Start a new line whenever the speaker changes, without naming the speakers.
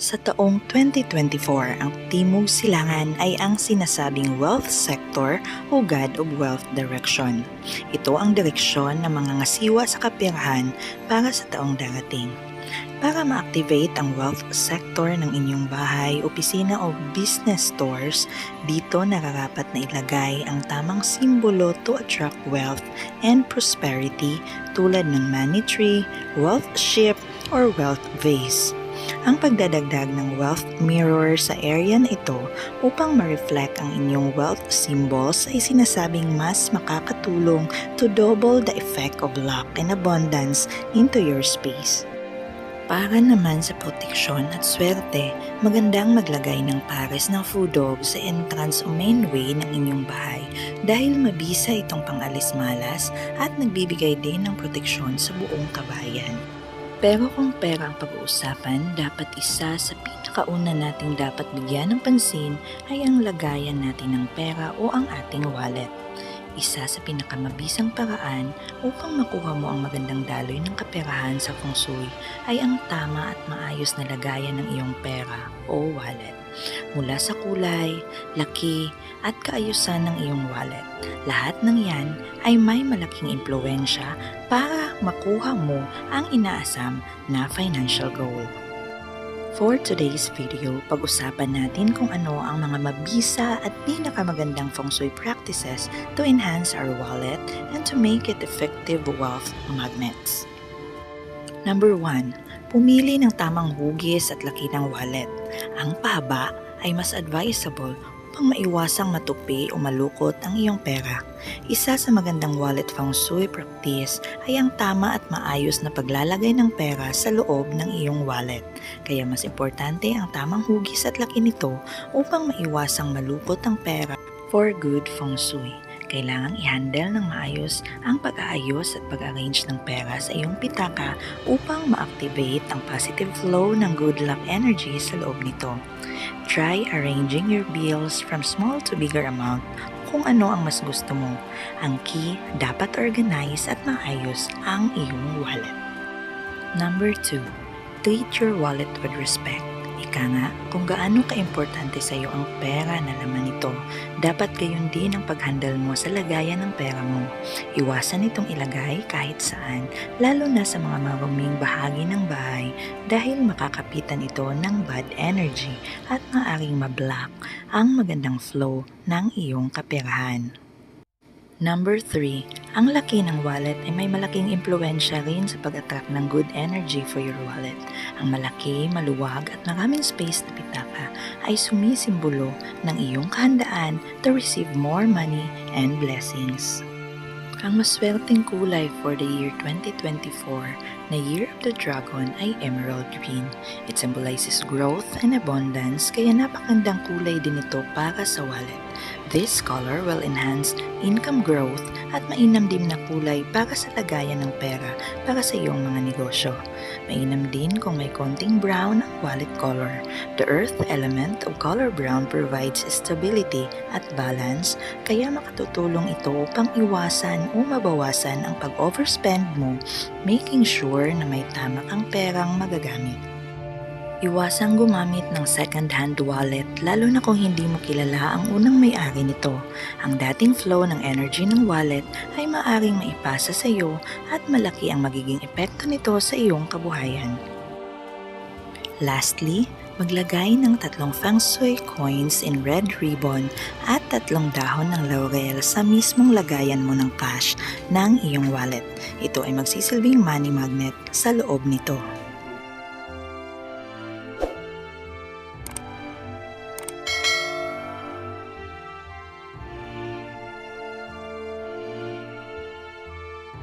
Sa taong 2024, ang Timog Silangan ay ang sinasabing wealth sector o God of Wealth Direction. Ito ang direksyon ng mga ngasiwa sa kapirahan para sa taong darating. Para ma-activate ang wealth sector ng inyong bahay, opisina o business stores, dito nararapat na ilagay ang tamang simbolo to attract wealth and prosperity tulad ng money tree, wealth ship, or wealth vase ang pagdadagdag ng wealth mirror sa area na ito upang ma-reflect ang inyong wealth symbols ay sinasabing mas makakatulong to double the effect of luck and abundance into your space. Para naman sa proteksyon at swerte, magandang maglagay ng pares ng food dog sa entrance o main way ng inyong bahay dahil mabisa itong pangalis malas at nagbibigay din ng proteksyon sa buong kabayan. Pero kung pera ang pag-uusapan, dapat isa sa pinakauna nating dapat bigyan ng pansin ay ang lagayan natin ng pera o ang ating wallet. Isa sa pinakamabisang paraan upang makuha mo ang magandang daloy ng kaperahan sa feng shui ay ang tama at maayos na lagayan ng iyong pera o wallet. Mula sa kulay, laki, at kaayusan ng iyong wallet. Lahat ng yan ay may malaking impluensya para makuha mo ang inaasam na financial goal. For today's video, pag-usapan natin kung ano ang mga mabisa at pinakamagandang feng shui practices to enhance our wallet and to make it effective wealth magnets. Number 1. Pumili ng tamang hugis at laki ng wallet. Ang pahaba ay mas advisable upang maiwasang matupi o malukot ang iyong pera. Isa sa magandang wallet feng shui practice ay ang tama at maayos na paglalagay ng pera sa loob ng iyong wallet. Kaya mas importante ang tamang hugis at laki nito upang maiwasang malukot ang pera for good feng shui kailangang i-handle ng maayos ang pag-aayos at pag-arrange ng pera sa iyong pitaka upang ma-activate ang positive flow ng good luck energy sa loob nito. Try arranging your bills from small to bigger amount kung ano ang mas gusto mo. Ang key, dapat organize at maayos ang iyong wallet. Number 2. Treat your wallet with respect. Ika nga, kung gaano ka-importante sa iyo ang pera na laman nito, dapat gayon din ang paghandle mo sa lagayan ng pera mo. Iwasan itong ilagay kahit saan, lalo na sa mga maruming bahagi ng bahay dahil makakapitan ito ng bad energy at maaring mablock ang magandang flow ng iyong kaperahan. Number 3. Ang laki ng wallet ay may malaking impluensya rin sa pag-attract ng good energy for your wallet. Ang malaki, maluwag at maraming space na pitaka ay sumisimbolo ng iyong kahandaan to receive more money and blessings. Ang maswerteng kulay for the year 2024 na Year of the Dragon ay emerald green. It symbolizes growth and abundance kaya napakandang kulay din ito para sa wallet. This color will enhance income growth at mainam din na kulay para sa lagayan ng pera para sa iyong mga negosyo. Mainam din kung may konting brown ang wallet color. The earth element of color brown provides stability at balance kaya makatutulong ito upang iwasan o mabawasan ang pag-overspend mo making sure na may tama kang perang magagamit. Iwasang gumamit ng second-hand wallet lalo na kung hindi mo kilala ang unang may-ari nito. Ang dating flow ng energy ng wallet ay maaring maipasa sa iyo at malaki ang magiging epekto nito sa iyong kabuhayan. Lastly, maglagay ng tatlong feng shui coins in red ribbon at tatlong dahon ng laurel sa mismong lagayan mo ng cash ng iyong wallet. Ito ay magsisilbing money magnet sa loob nito.